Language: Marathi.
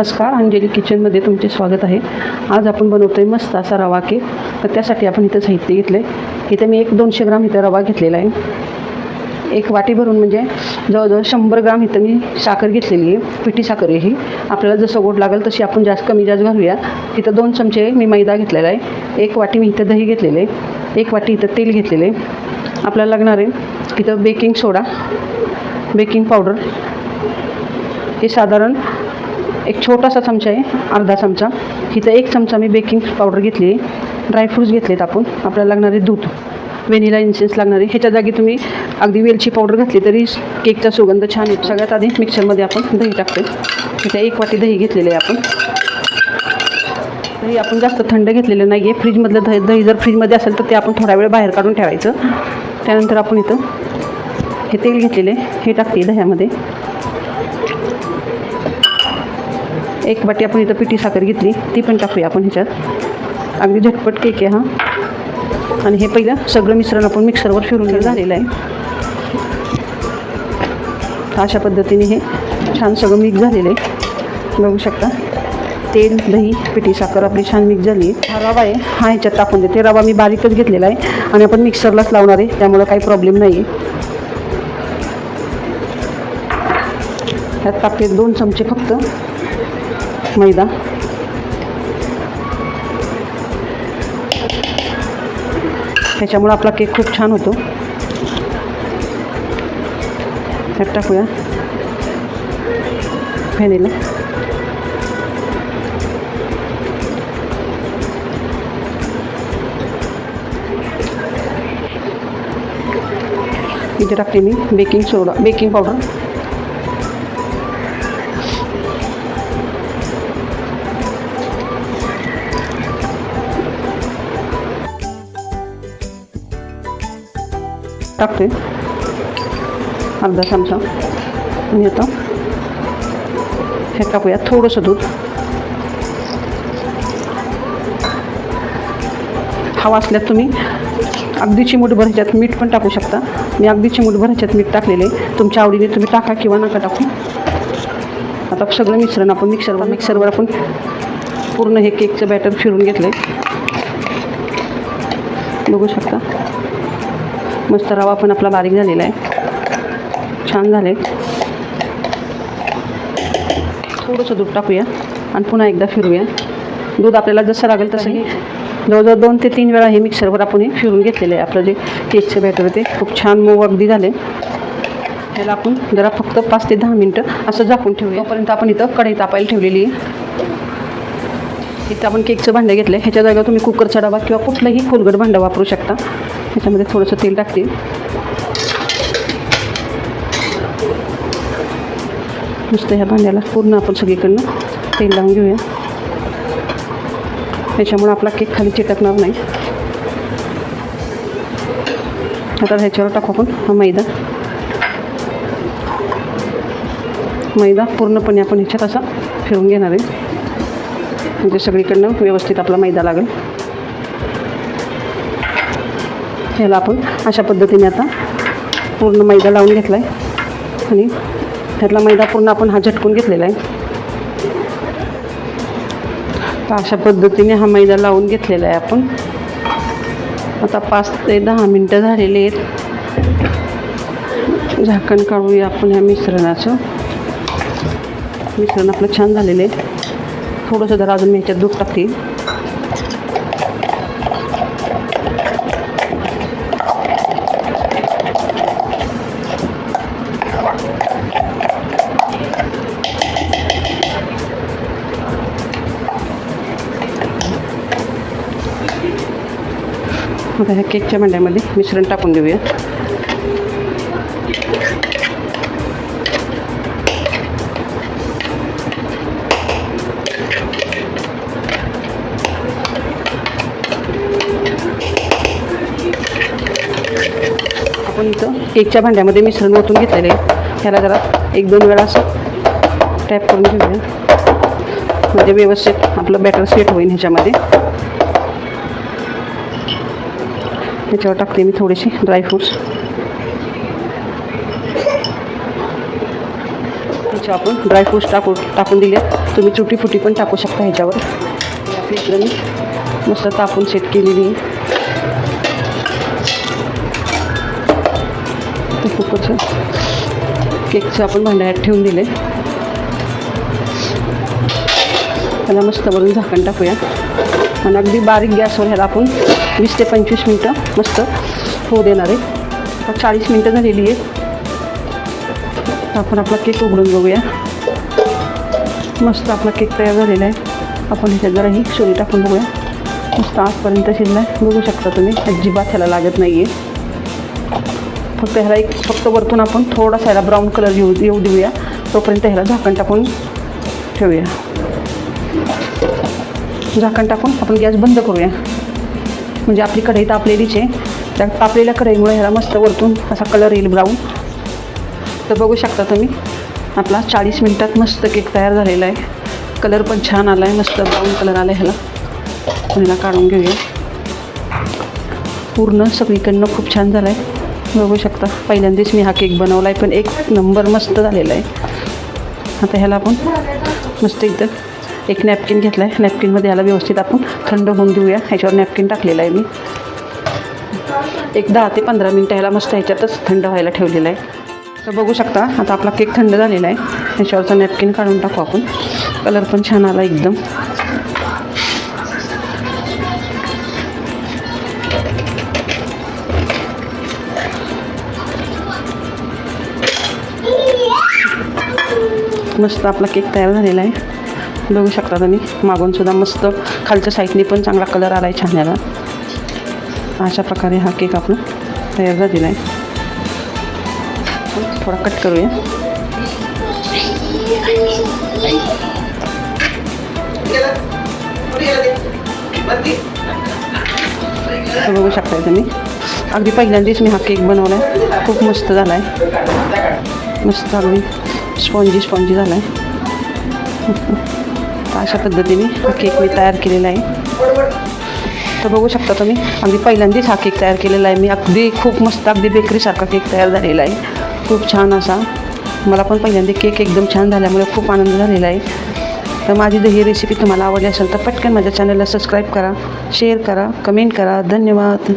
नमस्कार अंजली किचनमध्ये तुमचे स्वागत आहे. आज आपण बनवतो आहे मस्त असा रवा केक तर त्यासाठी आपण इथं साहित्य घेतलं आहे इथं मी एक दोनशे ग्राम इथं रवा घेतलेला आहे. एक वाटी भरून म्हणजे जवळजवळ शंभर ग्राम इथं मी साखर घेतलेली आहे. पिठी साखर आहे ही. आपल्याला जसं गोड लागेल तशी आपण जास्त कमी जास्त घालूया. इथं दोन चमचे मी मैदा घेतलेला आहे. एक वाटी मी इथं दही घेतलेलं आहे. एक वाटी इथं तेल घेतलेलं आहे. आपल्याला लागणार आहे इथं बेकिंग सोडा बेकिंग पावडर हे साधारण एक छोटासा चमचा आहे अर्धा चमचा. इथं एक चमचा मी बेकिंग पावडर घेतली आहे. ड्रायफ्रूट्स घेतलेत आपण. आपल्याला लागणारे दूध व्हेनिला इन्सेन्स लागणारे. ह्याच्या जागी तुम्ही अगदी वेलची पावडर घातली तरी केकचा सुगंध छान येतो. सगळ्यात आधी मिक्सरमध्ये आपण दही टाकतो इथं एक वाटी दही घेतलेलं आहे आपण. दही आपण जास्त थंड घेतलेलं नाही आहे फ्रीजमधलं दही दही जर फ्रीजमध्ये असेल तर ते आपण थोडा वेळ बाहेर काढून ठेवायचं. त्यानंतर आपण इथं हे तेल घेतलेले हे टाकते दह्यामध्ये. एक वाटी आपण इथं पिठी साखर घेतली ती पण टाकूया आपण ह्याच्यात. अगदी झटपट केक आहे हा. आणि हे पहिलं सगळं मिश्रण आपण मिक्सरवर फिरून झालेलं आहे. अशा पद्धतीने हे छान सगळं मिक्स झालेलं आहे. बघू शकता तेल दही पिठी साखर आपली छान मिक्स झाली आहे. हा रवा आहे हा ह्याच्यात टाकून देते. रवा मी बारीकच घेतलेला आहे आणि आपण मिक्सरलाच लावणार आहे त्यामुळं काही प्रॉब्लेम नाही आहे. ह्यात टाकते दोन चमचे फक्त. मैदा. त्याच्यामुळं आपला केक खूप छान होतो. त्यात टाकूया. व्हॅनिला. इथे टाकते मी बेकिंग सोडा बेकिंग पावडर. टाकते. अर्धा चमचा. आणि आता हे टाकूया थोडंसं दूध. हवा असल्यास तुम्ही अगदी चिमूटभर ह्याच्यात मीठ पण टाकू शकता. मी अगदी चिमूटभर ह्याच्यात मीठ टाकलेले. आहे तुमच्या आवडीने तुम्ही टाका किंवा नका टाकू. आता सगळं मिश्रण आपण मिक्सरवर मिक्सरवर आपण पूर्ण हे केकचं बॅटर फिरून घेतलं आहे बघू शकता. मस्त रवा पण आपला बारीक झालेला आहे. छान झाले. थोडंसं दूध टाकूया आणि पुन्हा एकदा फिरूया दूध आपल्याला जसं लागेल तसं हे जवळजवळ दोन ते तीन वेळा हे मिक्सरवर आपण हे फिरून घेतलेलं आहे. आपलं जे केकचं बॅटर ते खूप छान मऊ अगदी झाले. त्याला आपण जरा फक्त पाच ते दहा मिनटं असं झाकून ठेवूया. तोपर्यंत आपण इथं कढई तापायला ठेवलेली आहे. इथं आपण केकचं भांडं घेतलं आहे ह्याच्या जागेवर तुम्ही कुकरचा डबा किंवा कुठलंही खोलगट भांडं वापरू शकता. ह्याच्यामध्ये थोडंसं तेल टाकते. नुसतं ह्या भांड्याला पूर्ण आपण सगळीकडनं तेल लावून घेऊया. त्याच्यामुळं आपला केक खाली चिटकणार नाही. आता ह्याच्यावर टाकू आपण हा मैदा. मैदा पूर्णपणे आपण ह्याच्यात असा फिरून घेणार आहे. म्हणजे सगळीकडनं व्यवस्थित आपला मैदा लागेल. ह्याला आपण अशा पद्धतीने आता पूर्ण मैदा लावून घेतला आहे आणि ह्यातला मैदा पूर्ण आपण हा झटकून घेतलेला आहे. तर अशा पद्धतीने हा मैदा लावून घेतलेला आहे आपण. आता पाच ते दहा मिनटं झालेले आहेत. झाकण काढूया आपण ह्या मिश्रणाचं. मिश्रण आपलं छान झालेलं आहे. थोडंसं जरा अजून मी ह्याच्यात दूध टाकते. आता ह्या केकच्या भांड्यामध्ये मिश्रण टाकून देऊया. आपण इथं केकच्या भांड्यामध्ये मिश्रण ओतून घेतलेलं आहे. ह्याला जरा एक दोन वेळा असं टॅप करून घेऊया. म्हणजे व्यवस्थित आपलं बॅटर सेट होईल ह्याच्यामध्ये. त्याच्यावर टाकते मी थोडेसे ड्रायफ्रूट्स काजूचे आपण ड्रायफ्रूट्स टाकू टाकून दिले तुम्ही चुटी फुटी पण टाकू शकता ह्याच्यावर. आपली मी मस्त तापून सेट केलेली आहे. कुकरचं केकचं आपण भांड्यात ठेवून दिले त्याला मस्त वरून झाकण टाकूया. आणि अगदी बारीक गॅसवर ह्याला आपण वीस ते पंचवीस मिनटं मस्त होऊ देणार आहे. चाळीस मिनटं झालेली आहे आपण आपला केक उघडून बघूया. मस्त आपला केक तयार झालेला आहे. आपण ह्याच्यात जरा ही सोरी टाकून बघूया. मस्त आजपर्यंत शिजला आहे बघू शकता तुम्ही अजिबात ह्याला लागत नाही आहे फक्त ह्याला एक फक्त वरतून आपण थोडासा ह्याला ब्राऊन कलर येऊ येऊ देऊया. तोपर्यंत ह्याला झाकण टाकून ठेवूया. झाकण टाकून आपण गॅस बंद करूया. म्हणजे आपली कढई तापलेलीच आहे. त्या तापलेल्या कढईमुळे ह्याला मस्त वरतून असा कलर येईल ब्राऊन तर बघू शकता तुम्ही आपला चाळीस मिनटात मस्त केक तयार झालेला आहे. कलर पण छान आला आहे मस्त ब्राऊन कलर आला आहे ह्याला ह्याला काढून घेऊया. पूर्ण सगळीकडनं खूप छान झाला आहे बघू शकता पहिल्यांदाच मी हा केक बनवला आहे पण एक नंबर मस्त झालेला आहे. आता ह्याला आपण मस्त इथं एक नॅपकिन घेतला आहे नॅपकिनमध्ये याला व्यवस्थित आपण थंड होऊन देऊया. ह्याच्यावर नॅपकिन टाकलेला आहे मी. एक दहा ते पंधरा मिनटं ह्याला मस्त ह्याच्यातच थंड व्हायला ठेवलेला आहे. तर बघू शकता आता आपला केक थंड झालेला आहे. ह्याच्यावरचा नॅपकिन काढून टाकू आपण. कलर पण छान आला एकदम. मस्त आपला केक तयार झालेला आहे. बघू शकता तुम्ही. मागून सुद्धा मस्त खालच्या साईडने पण चांगला कलर आला आहे छान याला अशा प्रकारे हा केक आपला तयार झालेला आहे. थोडा कट करूया. बघू शकताय तुम्ही. अगदी पहिल्यांदाच मी हा केक बनवला आहे खूप मस्त झाला आहे मस्त अगदी स्पॉन्जी स्पॉन्जी झाला आहे अशा पद्धतीने हा केक मी तयार केलेला आहे. तर बघू शकता तुम्ही अगदी पहिल्यांदाच हा केक तयार केलेला आहे. मी अगदी खूप मस्त अगदी बेकरीसारखा केक तयार झालेला आहे. खूप छान असा. मला पण पहिल्यांदा केक एकदम छान झाल्यामुळे खूप आनंद झालेला आहे. तर माझी जर ही रेसिपी तुम्हाला आवडली असेल तर पटकन माझ्या चॅनलला सबस्क्राईब करा शेअर करा कमेंट करा. धन्यवाद.